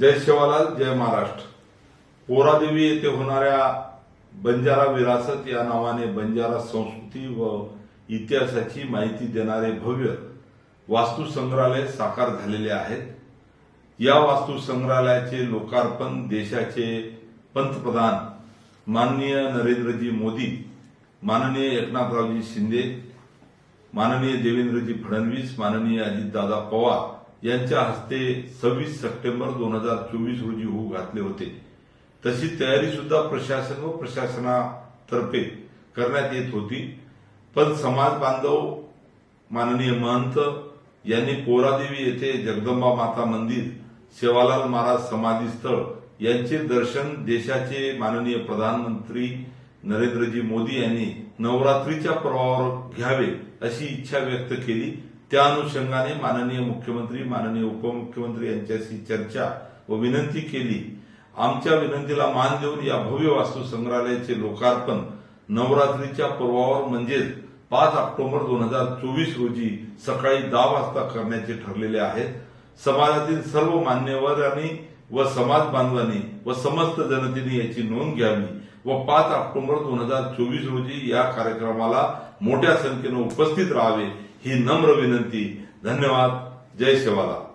जय शिवालाल जय महाराष्ट्र. पोरादेवी येथे होणाऱ्या बंजारा विरासत या नावाने बंजारा संस्कृती व इतिहासाची माहिती देणारे भव्य वास्तू संग्रहालय साकार झालेले आहेत. या वास्तू संग्रहालयाचे लोकार्पण देशाचे पंतप्रधान माननीय नरेंद्रजी मोदी माननीय एकनाथरावजी शिंदे माननीय देवेंद्रजी फडणवीस माननीय अजितदादा पवार यांच्या हस्ते सव्वीस सप्टेंबर दोन हजार चोवीस रोजी होऊ घातले होते. तशी तयारी सुद्धा प्रशासन व प्रशासनातर्फे करण्यात येत होती. पण समाज बांधव माननीय महंत यांनी कोरादेवी येथे जगदंबा माता मंदिर सेवालाल महाराज समाधी स्थळ यांचे दर्शन देशाचे माननीय प्रधानमंत्री नरेंद्रजी मोदी यांनी नवरात्रीच्या पर्वावर घ्यावे अशी इच्छा व्यक्त केली. त्या अनुषंगाने माननीय मुख्यमंत्री माननीय उपमुख्यमंत्री यांच्याशी चर्चा व विनंती केली. आमच्या विनंतीला मान देऊन या भव्य वास्तू संग्रहालयाचे लोकार्पण नवरात्रीच्या पर्वावर म्हणजेच पाच ऑक्टोबर दोन हजार चोवीस रोजी सकाळी दहा वाजता करण्याचे ठरलेले आहेत. समाजातील सर्व मान्यवरांनी व समाज बांधवांनी व समस्त जनतेने याची नोंद घ्यावी व पाच ऑक्टोबर दोन हजार चोवीस रोजी या कार्यक्रमाला मोठ्या संख्येनं उपस्थित राहावे ही नम्र विनंती. धन्यवाद. जय शिवाला.